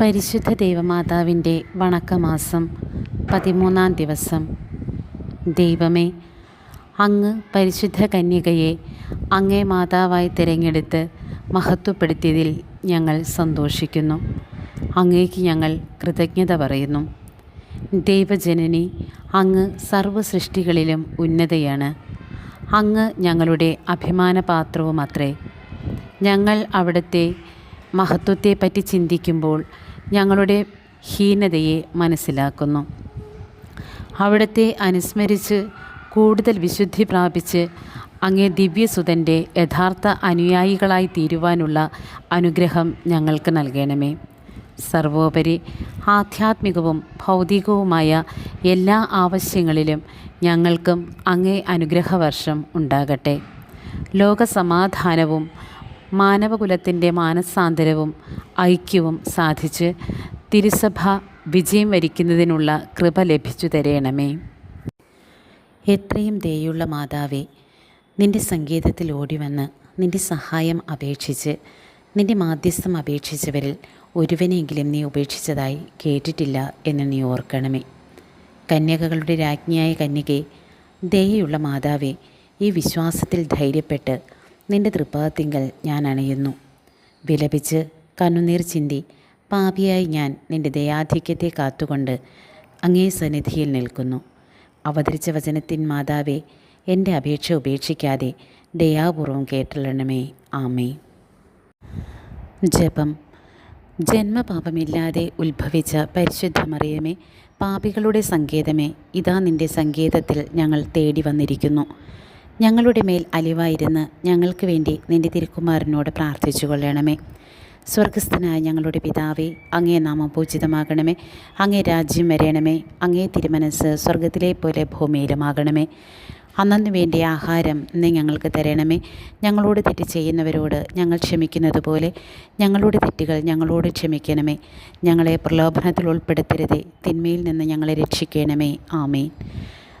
പരിശുദ്ധ ദേവമാതാവിന്റെ വണക്കമാസം പതിമൂന്നാം ദിവസം. ദൈവമേ അങ്ങ് പരിശുദ്ധ കന്യകയെ അങ്ങേ മാതാവായി തിരഞ്ഞെടുത്ത് മഹത്വപ്പെടുത്തിയതിൽ ഞങ്ങൾ സന്തോഷിക്കുന്നു. അങ്ങേക്ക് ഞങ്ങൾ കൃതജ്ഞത പറയുന്നു. ദൈവജനനി അങ്ങ് സർവ സൃഷ്ടികളിലും ഉന്നതയാണ്. അങ്ങ് ഞങ്ങളുടെ അഭിമാനപാത്രവുമത്രേ. ഞങ്ങൾ അവിടുത്തെ മഹത്വത്തെപ്പറ്റി ചിന്തിക്കുമ്പോൾ ഞങ്ങളുടെ ഹീനതയെ മനസ്സിലാക്കുന്നു. അവിടുത്തെ അനുസ്മരിച്ച് കൂടുതൽ വിശുദ്ധി പ്രാപിച്ച് അങ്ങേ ദിവ്യസുതന്റെ യഥാർത്ഥ അനുയായികളായി തീരുവാനുള്ള അനുഗ്രഹം ഞങ്ങൾക്ക് നൽകണമേ. സർവോപരി ആധ്യാത്മികവും ഭൗതികവുമായ എല്ലാ ആവശ്യങ്ങളിലും ഞങ്ങൾക്കും അങ്ങേ അനുഗ്രഹവർഷം ഉണ്ടാകട്ടെ. ലോകസമാധാനവും മാനവകുലത്തിന്റെ മാനസാന്തരവും ഐക്യവും സാധിച്ച് തിരുസഭ വിജയം വരിക്കുന്നതിനുള്ള കൃപ ലഭിച്ചു തരയണമേ എത്രയും ദയുള്ള മാതാവേ നിന്റെ സംഗീതത്തിൽ ഓടിവന്ന് നിന്റെ സഹായം അപേക്ഷിച്ച് നിന്റെ മാധ്യസ്ഥം അപേക്ഷിച്ചവരിൽ ഒരുവനെങ്കിലും നീ ഉപേക്ഷിച്ചതായി കേട്ടിട്ടില്ല എന്ന് നീ ഓർക്കണമേ. കന്യകകളുടെ രാജ്ഞിയായ കന്യകെ ദയുള്ള മാതാവേ ഈ വിശ്വാസത്തിൽ ധൈര്യപ്പെട്ട് നിന്റെ തൃപ്പാദത്തിങ്കൽ ഞാൻ അണയുന്നു. വിലപിച്ച് കണ്ണുനീർ ചിന്തി പാപിയായി ഞാൻ നിന്റെ ദയാധിക്യത്തെ കാത്തുകൊണ്ട് അങ്ങേ സന്നിധിയിൽ നിൽക്കുന്നു. അവതരിച്ച വചനത്തിൻ മാതാവേ എന്റെ അപേക്ഷ ഉപേക്ഷിക്കാതെ ദയാപൂർവം കേട്ടലണമേ ആമേ ജപം. ജന്മപാപമില്ലാതെ ഉത്ഭവിച്ച പരിശുദ്ധ മറിയമേ പാപികളുടെ സങ്കേതമേ ഇതാ നിന്റെ സങ്കേതത്തിൽ ഞങ്ങൾ തേടി വന്നിരിക്കുന്നു. ഞങ്ങളുടെ മേൽ അലിവായിരുന്ന് ഞങ്ങൾക്ക് വേണ്ടി നിന്റെ തിരുക്കുമാരനോട് പ്രാർത്ഥിച്ചു കൊള്ളണമേ സ്വർഗസ്ഥനായ ഞങ്ങളുടെ പിതാവേ അങ്ങേ നാമം പൂജിതമാകണമേ. അങ്ങേ രാജ്യം വരയണമേ അങ്ങേ തിരുമനസ് സ്വർഗത്തിലെ പോലെ ഭൂമിയിലുമാകണമേ. അന്നു വേണ്ടി ആഹാരം നീ ഞങ്ങൾക്ക് തരണമേ. ഞങ്ങളോട് തെറ്റ് ചെയ്യുന്നവരോട് ഞങ്ങൾ ക്ഷമിക്കുന്നത് പോലെ ഞങ്ങളുടെ തെറ്റുകൾ ഞങ്ങളോട് ക്ഷമിക്കണമേ. ഞങ്ങളെ പ്രലോഭനത്തിൽ ഉൾപ്പെടുത്തരുതേ. തിന്മയിൽ നിന്ന് ഞങ്ങളെ രക്ഷിക്കണമേ. ആമേൻ.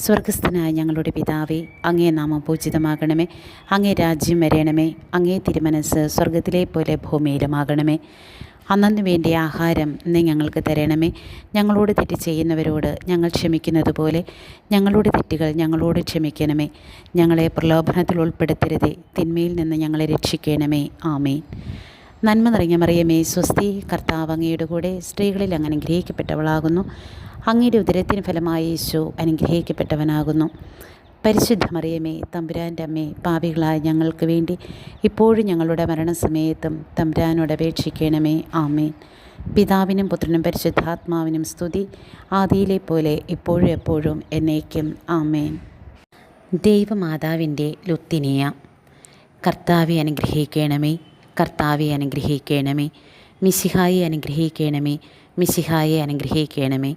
സ്വർഗസ്ഥനായ ഞങ്ങളുടെ പിതാവേ അങ്ങേ നാമം പൂജിതമാകണമേ. അങ്ങേ രാജ്യം വരയണമേ അങ്ങേ തിരുമനസ് സ്വർഗത്തിലെ പോലെ ഭൂമിയിലുമാകണമേ. അന്നു വേണ്ടിയ ആഹാരം നീ ഞങ്ങൾക്ക് തരണമേ. ഞങ്ങളോട് തെറ്റ് ചെയ്യുന്നവരോട് ഞങ്ങൾ ക്ഷമിക്കുന്നത് പോലെ ഞങ്ങളുടെ തെറ്റുകൾ ഞങ്ങളോട് ക്ഷമിക്കണമേ. ഞങ്ങളെ പ്രലോഭനത്തിൽ ഉൾപ്പെടുത്തരുതേ. തിന്മയിൽ നിന്ന് ഞങ്ങളെ രക്ഷിക്കണമേ. ആമേ നന്മ നിറഞ്ഞ മറിയമേ സ്വസ്തി കർത്താവ് അങ്ങയുടെ കൂടെ സ്ത്രീകളിൽ അങ്ങനെ അനുഗ്രഹിക്കപ്പെട്ടവളാകുന്നു അങ്ങയുടെ ഉദരത്തിന് ഫലമായി യേശു അനുഗ്രഹിക്കപ്പെട്ടവനാകുന്നു. പരിശുദ്ധ മറിയമേ തമ്പുരാന്റെ അമ്മേ പാപികളായ ഞങ്ങൾക്ക് വേണ്ടി ഇപ്പോഴും ഞങ്ങളുടെ മരണസമയത്തും തമ്പുരാനോട് അപേക്ഷിക്കണമേ. ആമേൻ. പിതാവിനും പുത്രനും പരിശുദ്ധാത്മാവിനും സ്തുതി. ആദിയിലെ പോലെ ഇപ്പോഴും എപ്പോഴും എന്നേക്കും. ആമേൻ. ദൈവമാതാവിന്റെ ലുത്തിനിയ കർത്താവെ അനുഗ്രഹിക്കണമേ. കർത്താവെ അനുഗ്രഹിക്കണമേ. മിശിഹായി അനുഗ്രഹിക്കണമേ. മിശിഹായെ അനുഗ്രഹിക്കണമേ.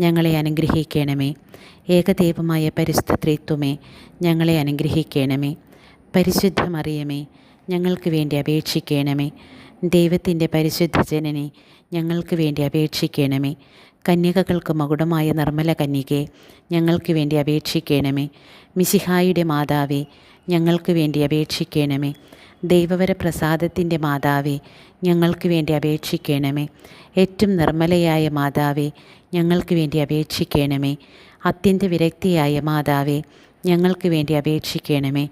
ഞങ്ങളെ അനുഗ്രഹിക്കണമേ. ഏകദൈവമായ പരിസ്ഥിത്രിത്വമേ ഞങ്ങളെ അനുഗ്രഹിക്കണമേ. പരിശുദ്ധമറിയമേ ഞങ്ങൾക്ക് വേണ്ടി അപേക്ഷിക്കണമേ. ദൈവത്തിന്റെ പരിശുദ്ധ ജനനെ ഞങ്ങൾക്ക് വേണ്ടി അപേക്ഷിക്കണമേ. കന്യകകൾക്ക് മകുടമായ നിർമ്മല കന്യകെ ഞങ്ങൾക്ക് വേണ്ടി അപേക്ഷിക്കണമേ. മിശിഹായുടെ മാതാവേ ഞങ്ങൾക്ക് വേണ്ടി അപേക്ഷിക്കണമേ. ദൈവവര പ്രസാദത്തിന്റെ മാതാവേ ഞങ്ങൾക്ക് വേണ്ടി അപേക്ഷിക്കണമേ. ഏറ്റവും നിർമ്മലയായ മാതാവേ ഞങ്ങൾക്ക് വേണ്ടി അപേക്ഷിക്കണമേ. അത്യന്ത വിരക്തിയായ മാതാവേ ഞങ്ങൾക്ക് വേണ്ടി അപേക്ഷിക്കണമേ.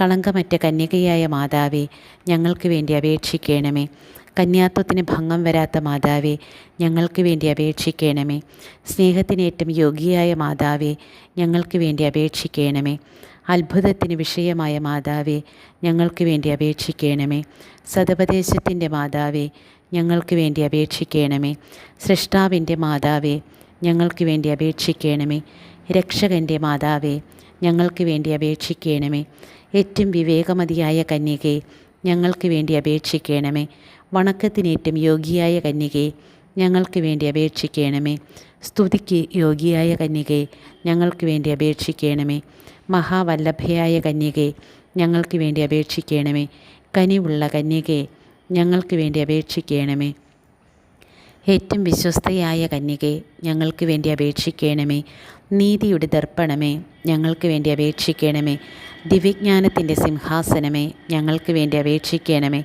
കളങ്കമറ്റ കന്യകയായ മാതാവേ ഞങ്ങൾക്ക് വേണ്ടി അപേക്ഷിക്കണമേ. കന്യാത്വത്തിന് ഭംഗം വരാത്ത മാതാവേ ഞങ്ങൾക്ക് വേണ്ടി അപേക്ഷിക്കണമേ. സ്നേഹത്തിനേറ്റം യോഗിയായ മാതാവേ ഞങ്ങൾക്ക് വേണ്ടി അപേക്ഷിക്കണമേ. അത്ഭുതത്തിന് വിഷയമായ മാതാവേ ഞങ്ങൾക്ക് വേണ്ടി അപേക്ഷിക്കണമേ. സതപദേശത്തിന്റെ മാതാവേ ഞങ്ങൾക്ക് വേണ്ടി അപേക്ഷിക്കണമേ. സൃഷ്ടാവിന്റെ മാതാവേ ഞങ്ങൾക്ക് വേണ്ടി അപേക്ഷിക്കണമേ. രക്ഷകന്റെ മാതാവേ ഞങ്ങൾക്ക് വേണ്ടി അപേക്ഷിക്കണമേ. ഏറ്റവും വിവേകമതിയായ കന്യകെ ഞങ്ങൾക്ക് വേണ്ടി അപേക്ഷിക്കണമേ. വണക്കത്തിനേറ്റം യോഗിയായ കന്യകെ ഞങ്ങൾക്ക് വേണ്ടി അപേക്ഷിക്കണമേ. സ്തുതിക്ക് യോഗിയായ കന്യകെ ഞങ്ങൾക്ക് വേണ്ടി അപേക്ഷിക്കണമേ. മഹാവല്ലഭയായ കന്യകെ ഞങ്ങൾക്ക് വേണ്ടി അപേക്ഷിക്കണമേ. കനിവുള്ള കന്യകെ ഞങ്ങൾക്ക് വേണ്ടി അപേക്ഷിക്കണമേ. ഏറ്റവും വിശ്വസ്തയായ കന്യകെ ഞങ്ങൾക്ക് വേണ്ടി അപേക്ഷിക്കണമേ. നീതിയുടെ ദർപ്പണമേ ഞങ്ങൾക്ക് വേണ്ടി അപേക്ഷിക്കണമേ. ദിവ്യജ്ഞാനത്തിന്റെ സിംഹാസനമേ ഞങ്ങൾക്ക് വേണ്ടി അപേക്ഷിക്കണമേ.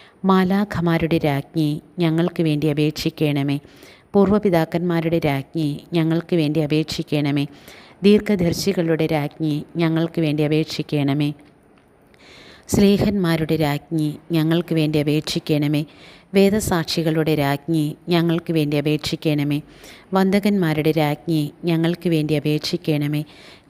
മാലാഖമാരുടെ രാജ്ഞി ഞങ്ങൾക്ക് വേണ്ടി അപേക്ഷിക്കണമേ. പൂർവപിതാക്കന്മാരുടെ രാജ്ഞി ഞങ്ങൾക്ക് വേണ്ടി അപേക്ഷിക്കണമേ. ദീർഘദർശികളുടെ രാജ്ഞി ഞങ്ങൾക്ക് വേണ്ടി അപേക്ഷിക്കണമേ. സ്നേഹന്മാരുടെ രാജ്ഞി ഞങ്ങൾക്ക് വേണ്ടി അപേക്ഷിക്കണമേ. വേദസാക്ഷികളുടെ രാജ്ഞി ഞങ്ങൾക്ക് വേണ്ടി അപേക്ഷിക്കണമേ. വന്ദകന്മാരുടെ രാജ്ഞി ഞങ്ങൾക്ക് വേണ്ടി അപേക്ഷിക്കണമേ.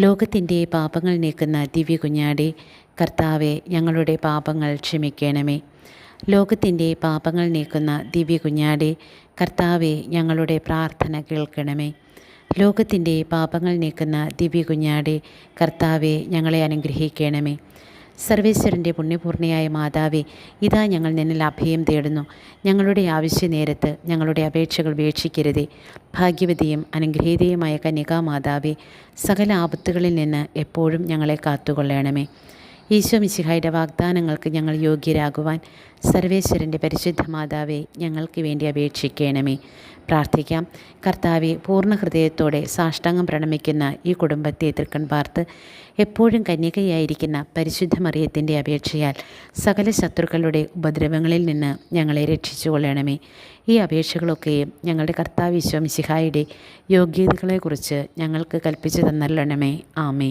ലോകത്തിന്റെ പാപങ്ങൾ നീക്കുന്ന ദിവ്യ കുഞ്ഞാടി കർത്താവെ ഞങ്ങളുടെ പാപങ്ങൾ ക്ഷമിക്കണമേ. ലോകത്തിന്റെ പാപങ്ങൾ നീക്കുന്ന ദിവ്യ കുഞ്ഞാടി കർത്താവെ ഞങ്ങളുടെ പ്രാർത്ഥന കേൾക്കണമേ. ലോകത്തിന്റെ പാപങ്ങൾ നീക്കുന്ന ദിവ്യ കുഞ്ഞാടി കർത്താവെ ഞങ്ങളെ അനുഗ്രഹിക്കണമേ. സർവേശ്വരന്റെ പുണ്യപൂർണയായ മാതാവേ ഇതാ ഞങ്ങൾ നിന്നിൽ അഭയം തേടുന്നു. ഞങ്ങളുടെ ആവശ്യ നേരത്ത് ഞങ്ങളുടെ അപേക്ഷകൾ വീക്ഷിക്കരുതേ. ഭാഗ്യവതിയും അനുഗ്രഹീതയുമായ കന്യകാമാതാവേ സകല ആപത്തുകളിൽ നിന്ന് എപ്പോഴും ഞങ്ങളെ കാത്തുകൊള്ളണമേ. ഈശോ മിശിഹായുടെ വാഗ്ദാനങ്ങൾക്ക് ഞങ്ങൾ യോഗ്യരാകുവാൻ സർവേശ്വരന്റെ പരിശുദ്ധ മാതാവെ ഞങ്ങൾക്ക് വേണ്ടി അപേക്ഷിക്കണമേ. പ്രാർത്ഥിക്കാം. കർത്താവെ പൂർണ ഹൃദയത്തോടെ സാഷ്ടാംഗം പ്രണമിക്കുന്ന ഈ കുടുംബത്തെ തൃക്കൺ പാർത്ത് എപ്പോഴും കന്യകയായിരിക്കുന്ന പരിശുദ്ധ മറിയത്തിന്റെ അപേക്ഷയാൽ സകല ശത്രുക്കളുടെ ഉപദ്രവങ്ങളിൽ നിന്ന് ഞങ്ങളെ രക്ഷിച്ചു കൊള്ളണമേ ഈ അപേക്ഷകളൊക്കെയും ഞങ്ങളുടെ കർത്താവ് വിശ്വം മിശിഹായുടെ യോഗ്യതകളെക്കുറിച്ച് ഞങ്ങൾക്ക് കൽപ്പിച്ചു തന്നല്ലണമേ. ആമേ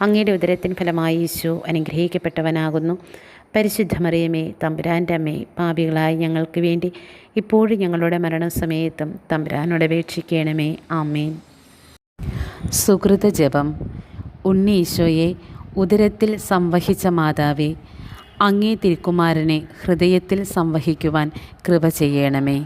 അങ്ങയുടെ ഉദരത്തിൻ ഫലമായി യേശു അനുഗ്രഹിക്കപ്പെട്ടവനാകുന്നു. പരിശുദ്ധമറിയമേ തമ്പുരാന്റെ അമ്മേ പാപികളായ ഞങ്ങൾക്ക് വേണ്ടി ഇപ്പോഴും ഞങ്ങളുടെ മരണസമയത്തും തമ്പുരാനോട് അപേക്ഷിക്കണമേ. ആമേൻ. സുഹൃത ജപം. ഉണ്ണി ഈശോയെ ഉദരത്തിൽ സംവഹിച്ച മാതാവേ അങ്ങേ തിരുക്കുമാരനെ ഹൃദയത്തിൽ സംവഹിക്കുവാൻ കൃപ ചെയ്യണമേ.